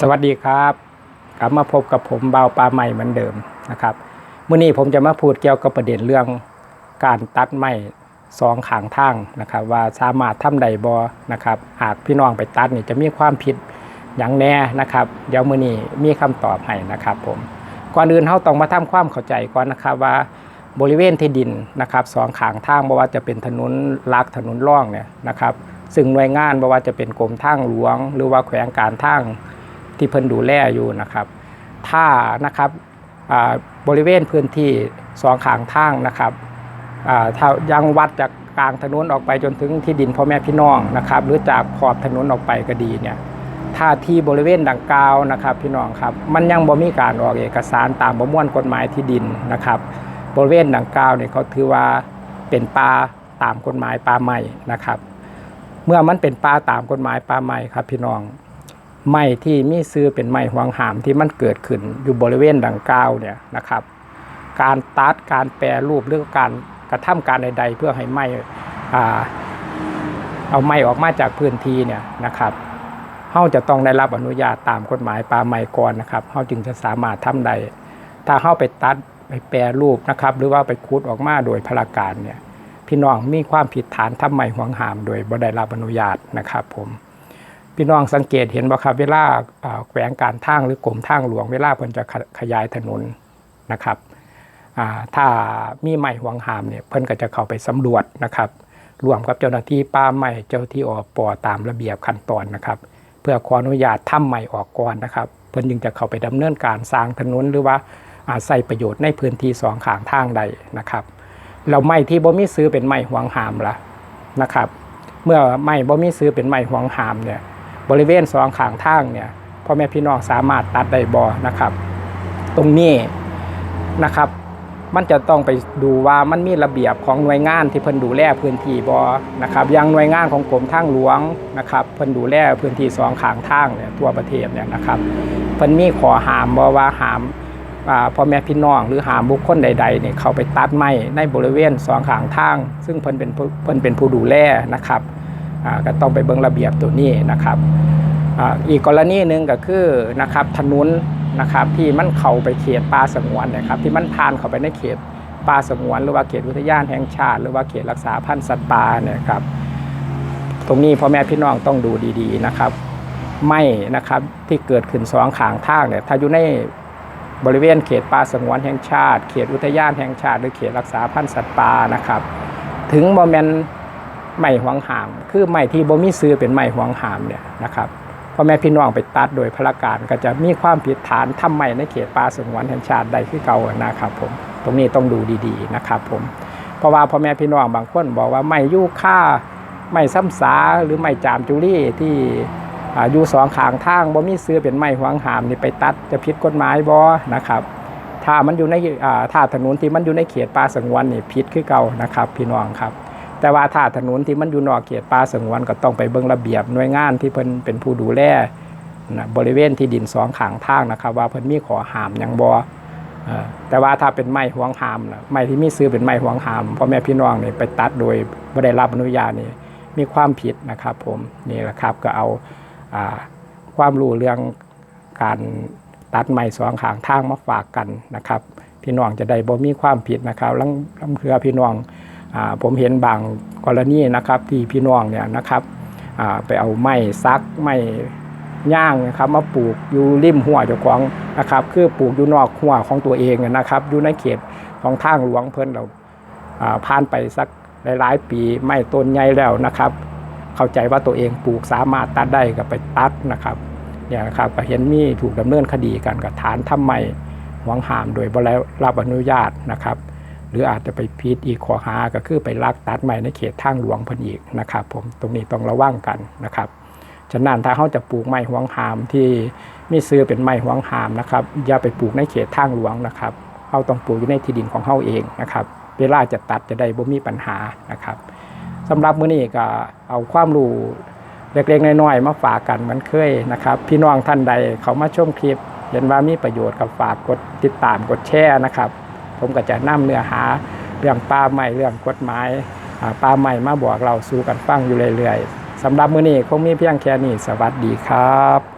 สวัสดีครับกลับมาพบกับผมเบาปลาใหม่เหมือนเดิมนะครับมื้อนี้ผมจะมาพูดเกี่ยวกับประเด็นเรื่องการตัดไม้สองขางทางนะครับ ว่าสามารถทำได้บ่นะครับ หากพี่น้องไปตัดนี่จะมีความผิดอย่างแน่นะครับ เดี๋ยวมื้อนี้มีคำตอบให้นะครับผมก่อนอื่นเราต้องมาทำความเข้าใจก่อนนะครับว่าบริเวณที่ดินนะครับสองขางทางบ่ว่าจะเป็นถนนลักถนนร่องเนี่ยนะครับ ซึ่งหน่วยงานบ่ว่าจะเป็นกรมทางหลวง หรือว่าแขวงการทาง ที่เพิ่นดูแลอยู่นะครับ ถ้านะครับบริเวณพื้นที่สองขางทางนะครับถ้ายังวัดจากกลางถนนออกไปจนถึงที่ดินพ่อแม่พี่น้องนะครับ หรือจากขอบถนนออกไปก็ดีเนี่ยถ้าที่บริเวณดังกล่าวนะครับพี่น้องครับมันยังบ่มีการออกเอกสารตามประมวลกฎหมายที่ดินนะครับ บริเวณดังกล่าวเนี่ยเขาถือว่าเป็นป่าตามกฎหมายป่าใหม่นะครับ เมื่อมันเป็นป่าตามกฎหมายป่าใหม่ครับพี่น้อง ไม้ที่มีซื้อเป็นไม้ห่วงหามที่มันเกิดขึ้นอยู่บริเวณดังกล่าวเนี่ยนะครับ การตัดการแปรรูปหรือการกระทำการใด ๆ เพื่อให้ไม้อ่เอาไม้ออกมาจากพื้นที่เนี่ยนะครับเฮาจะต้องได้รับอนุญาตตามกฎหมายป่าไม้ก่อนนะครับเฮาจึงจะสามารถทำได้ถ้าเฮาไปตัดไปแปรรูปนะครับ หรือว่าไปคูดออกมาโดยพลาการเนี่ยพี่น้องมีความผิดฐานทำไม้ห่วงหามโดยบ่ได้รับอนุญาตนะครับผม พี่น้องสังเกตเห็นบ่ครับเวลาแขวงการทางหรือกรมทางหลวงเวลาเพิ่นจะขขยายถนนนะครับถ้ามีไม้ห่วงหามเนี่ยเพิ่นก็จะเข้าไปสำรวจนะครับรวมกับเจ้าหน้าที่ป่าไม้เจ้าที่อปอตามระเบียบขั้นตอนนะครับ เพื่อขออนุญาตทำไม้ออกก่อนนะครับ เพิ่นจึงจะเข้าไปดำเนินการสร้างถนนหรือว่าอาใส่ประโยชน์ในพื้นที่สองข้างทางใดนะครับแล้วไม้ที่บ่มีซื้อเป็นไม้ห่วงหามล่ะนะครับ เมื่อไม้บ่มีซื้อเป็นไม้ห่วงหามเนี่ย บริเวณสองข้างทางเนี่ยพ่อแม่พี่น้องสามารถตัดได้บ่นะครับ ตรงนี้นะครับ มันจะต้องไปดูว่ามันมีระเบียบของหน่วยงานที่เพิ่นดูแลพื้นที่บ่นะครับอย่างหน่วยงานของกรมทางหลวงนะครับเพิ่นดูแลพื้นที่สองข้างทางเนี่ยทั่วประเทศเนี่ยนะครับเพิ่นมีขอห้ามบ่ว่าห้ามพ่อแม่พี่น้องหรือหามบุคคลใดๆเนี่ยเข้าไปตัดไม้ในบริเวณสองข้างทาง ซึ่งเพิ่นเป็นเพิ่นเป็นผู้ดูแลนะครับ ก็ต้องไปเบิ่งระเบียบตัวนี้นะครับออีกกรณีหนึ่งก็คือนะครับถนนนะครับที่มันเข้าไปเขตป่าสงวนนะครับที่มันผ่านเข้าไปในเขตป่าสงวน หรือว่าเขตอุทยานแห่งชาติ หรือว่าเขตรักษาพันธุ์สัตว์ป่าเนี่ยครับตรงนี้พ่อแม่พี่น้องต้องดูดีๆนะครับ ไม่นะครับที่เกิดขึ้นสองขางทางเนี่ยถ้าอยู่ในบริเวณเขตป่าสงวนแห่งชาติ เขตอุทยานแห่งชาติ หรือเขตรักษาพันธุ์สัตว์ป่านะครับ ถึงบ่แมน ไม้หวงหาม คือไม้ที่บ่มีซื้อเป็นไม้หวงหามเนี่ยนะครับพ่อแม่พี่น้องไปตัดโดยพละการก็จะมีความผิดฐานทำไม้ในเขตป่าสงวนแห่งชาติใดคือเก่านะครับผมตรงนี้ต้องดูดีๆนะครับผมเพราะว่าพ่อแม่พี่น้องบางคนบอกว่าไม้ยู่ค่าไม้ซ้ำสาหรือไม้จามจุลี่ที่อยู่สองขางทางบ่มีซื้อเป็นไม้หวงหามนี่ไปตัดจะผิดกฎหมายบ่นะครับถ้ามันอยู่ในถ้าถนนที่มันอยู่ในเขตป่าสงวนนี่ผิดคือเก่านะครับ พี่น้องครับ แต่ว่าถ้าถนนที่มันอยู่นอกเขตป่าสงวนก็ต้องไปเบิ่งระเบียบหน่วยงานที่เพิ่นเป็นผู้ดูแลนะบริเวณที่ดินสองขางทางนะครับ ว่าเพิ่นมีขอห้ามหยังบ่อ่แต่ว่าถ้าเป็นไม้ห่วงห้ามนะไม้ที่มีซื้อเป็นไม้ห่วงห้ามพ่อแม่พี่น้องนี่ไปตัดโดยบ่ได้รับอนุญาตนี่มีความผิดนะครับผมนี่แหละครับก็เอาอความรู้เรื่องการตัดไม้สองขางทางมาฝากกันนะครับ พี่น้องจะได้บ่มีความผิดนะครับลังลังเคือพี่น้อง ผมเห็นบางกรณีนะครับที่พี่น้องเนี่ยนะครับไปเอาไม้ซักไม้ย่างนะครับมาปลูกอยู่ริมหัวเจ้าของนะครับคือปลูกอยู่นอกหัวของตัวเองนะครับอยู่ในเขตของทางหลวงเพิ่นเราผ่านไปสักหลายๆ ปีไม้ต้นใหญ่แล้วนะครับ เข้าใจว่าตัวเองปลูกสามารถตัดได้ก็ไปตัดนะครับเนี่ยนะครับก็เห็นมีถูกดำเนินคดีกันกับฐานทำไมหวังหามโดยบ่ได้รับอนุญาตนะครับ รืออาจจะไปพีดอีกข้อหาก็คือไปลักตัดไม้ในเขตทางหลวงพิ่นอีกนะครับผมตรงนี้ต้องระวังกันนะครับฉะนั้นถ้าเขาจะปลูกไม้หวงหามที่ไมีซื้อเป็นไม้หวงหามนะครับอย่าไปปลูกในเขตทางหลวงนะครับเขาต้องปลูกอยู่ในที่ดินของเขาเองนะครับเวลาจะตัดจะได้บ่มีปัญหานะครับสำหรับมื้อนี้ก็เอาความรู้เล็กๆน้อยๆมาฝากกันเหมือนเคยนะครับ พี่น้องท่านใดเขามาชมคลิปเห็นว่ามีประโยชน์กับฝากกดติดตามกดแชร์นะครับ ผมก็จะนำเนื้อหาเรื่องป่าใหม่เรื่องกฎหมายป่าใหม่มาบอกเราสู่กันฟังอยู่เรื่อยๆสำหรับมื้อนี้คงมีเพียงแค่นี้สวัสดีครับ